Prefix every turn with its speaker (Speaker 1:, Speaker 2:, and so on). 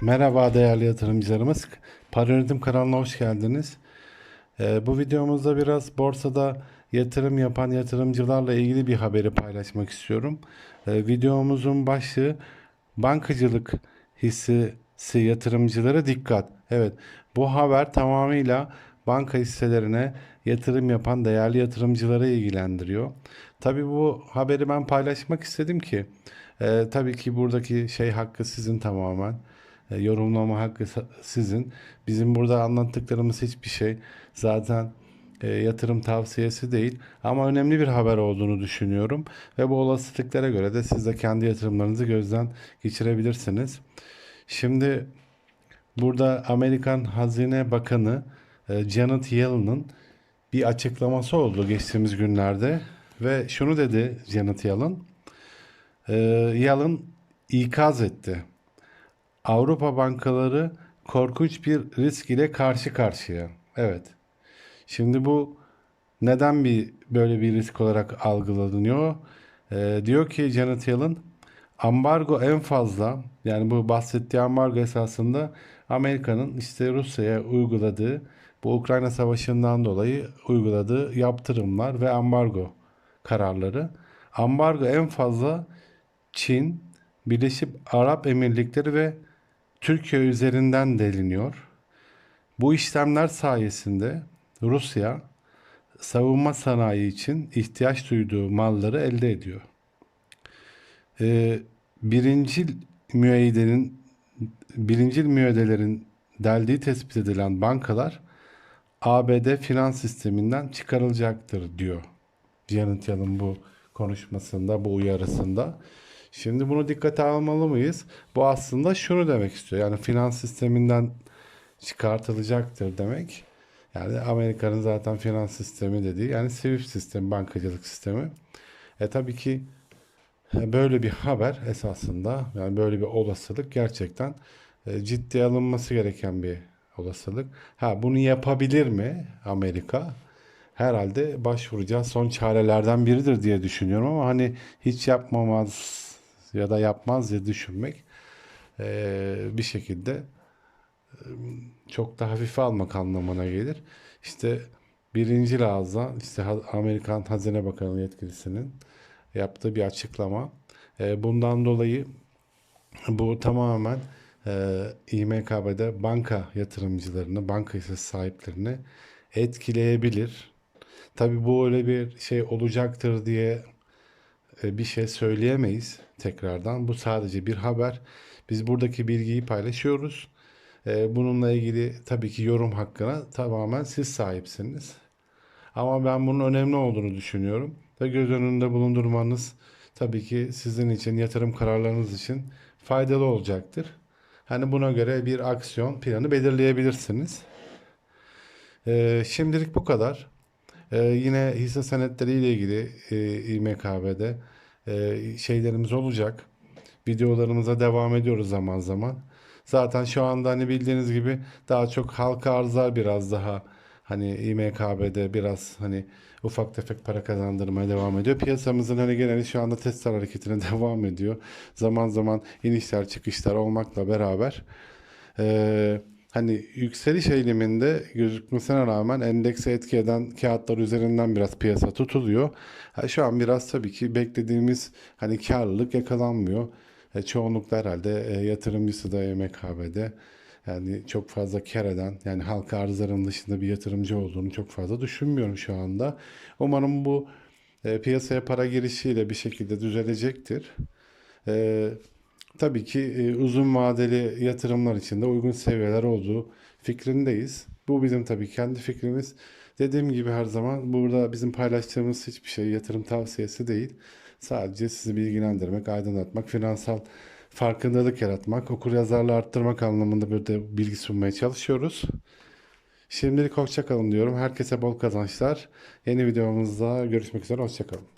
Speaker 1: Merhaba değerli yatırımcılarımız. Para Yönetim kanalına hoş geldiniz. Ee, bu videomuzda biraz borsada yatırım yapan yatırımcılarla ilgili bir haberi paylaşmak istiyorum. Ee, videomuzun başlığı bankacılık hissesi yatırımcılara dikkat. Evet bu haber tamamıyla banka hisselerine yatırım yapan değerli yatırımcıları ilgilendiriyor. Tabii bu haberi ben paylaşmak istedim ki e, tabii ki buradaki şey hakkı sizin tamamen. E, yorumlama hakkı sizin. Bizim burada anlattıklarımız hiçbir şey zaten e, yatırım tavsiyesi değil ama önemli bir haber olduğunu düşünüyorum ve bu olasılıklara göre de siz de kendi yatırımlarınızı gözden geçirebilirsiniz. Şimdi burada Amerikan Hazine Bakanı e, Janet Yellen'ın bir açıklaması oldu geçtiğimiz günlerde ve şunu dedi Janet Yellen. E, Yellen ikaz etti. Avrupa bankaları korkunç bir risk ile karşı karşıya. Evet. Şimdi bu neden bir böyle bir risk olarak algılanıyor? Ee, diyor ki Janet Yellen, ambargo en fazla yani bu bahsettiği ambargo esasında Amerika'nın işte Rusya'ya uyguladığı bu Ukrayna Savaşı'ndan dolayı uyguladığı yaptırımlar ve ambargo kararları. Ambargo en fazla Çin, Birleşik Arap Emirlikleri ve Türkiye üzerinden deliniyor. Bu işlemler sayesinde Rusya savunma sanayi için ihtiyaç duyduğu malları elde ediyor. Ee, birincil müeyyidenin birincil müeyyidelerin deldiği tespit edilen bankalar ABD finans sisteminden çıkarılacaktır diyor. Janet Yellen bu konuşmasında, bu uyarısında. Şimdi bunu dikkate almalı mıyız? Bu aslında şunu demek istiyor. Yani finans sisteminden çıkartılacaktır demek. Yani Amerika'nın zaten finans sistemi dediği yani SWIFT sistemi, bankacılık sistemi. E tabii ki böyle bir haber esasında yani böyle bir olasılık gerçekten e, ciddiye alınması gereken bir olasılık. Ha bunu yapabilir mi Amerika? Herhalde başvuracağı son çarelerden biridir diye düşünüyorum ama hani hiç yapmamaz ya da yapmaz diye düşünmek e, bir şekilde çok da hafife almak anlamına gelir. İşte birinci ağızdan işte Amerikan Hazine Bakanı yetkilisinin yaptığı bir açıklama. E, bundan dolayı bu tamamen e, İMKB'de banka yatırımcılarını, banka hissesi sahiplerini etkileyebilir. Tabii bu öyle bir şey olacaktır diye e, bir şey söyleyemeyiz tekrardan. Bu sadece bir haber. Biz buradaki bilgiyi paylaşıyoruz. E, Bununla ilgili tabii ki yorum hakkına tamamen siz sahipsiniz. Ama ben bunun önemli olduğunu düşünüyorum ve göz önünde bulundurmanız tabii ki sizin için yatırım kararlarınız için faydalı olacaktır. Hani buna göre bir aksiyon planı belirleyebilirsiniz. Ee, şimdilik bu kadar. Ee, yine hisse senetleri ile ilgili e, İMKB'de e, şeylerimiz olacak. Videolarımıza devam ediyoruz zaman zaman. Zaten şu anda hani bildiğiniz gibi daha çok halka arzlar biraz daha hani İMKB'de biraz hani ufak tefek para kazandırmaya devam ediyor. Piyasamızın hani geneli şu anda testler hareketine devam ediyor. Zaman zaman inişler çıkışlar olmakla beraber ee, hani yükseliş eğiliminde gözükmesine rağmen endekse etki eden kağıtlar üzerinden biraz piyasa tutuluyor. Ha, şu an biraz tabii ki beklediğimiz hani karlılık yakalanmıyor. E, çoğunlukla herhalde e, yatırımcısı da MKB'de yani çok fazla kar eden yani halka arzların dışında bir yatırımcı olduğunu çok fazla düşünmüyorum şu anda. Umarım bu e, piyasaya para girişiyle bir şekilde düzelecektir. E, tabii ki e, uzun vadeli yatırımlar için de uygun seviyeler olduğu fikrindeyiz. Bu bizim tabii kendi fikrimiz. Dediğim gibi her zaman burada bizim paylaştığımız hiçbir şey yatırım tavsiyesi değil. Sadece sizi bilgilendirmek, aydınlatmak, finansal farkındalık yaratmak, okuryazarlığı arttırmak anlamında bir de bilgi sunmaya çalışıyoruz. Şimdilik hoşça kalın diyorum. Herkese bol kazançlar. Yeni videomuzda görüşmek üzere. Hoşça kalın.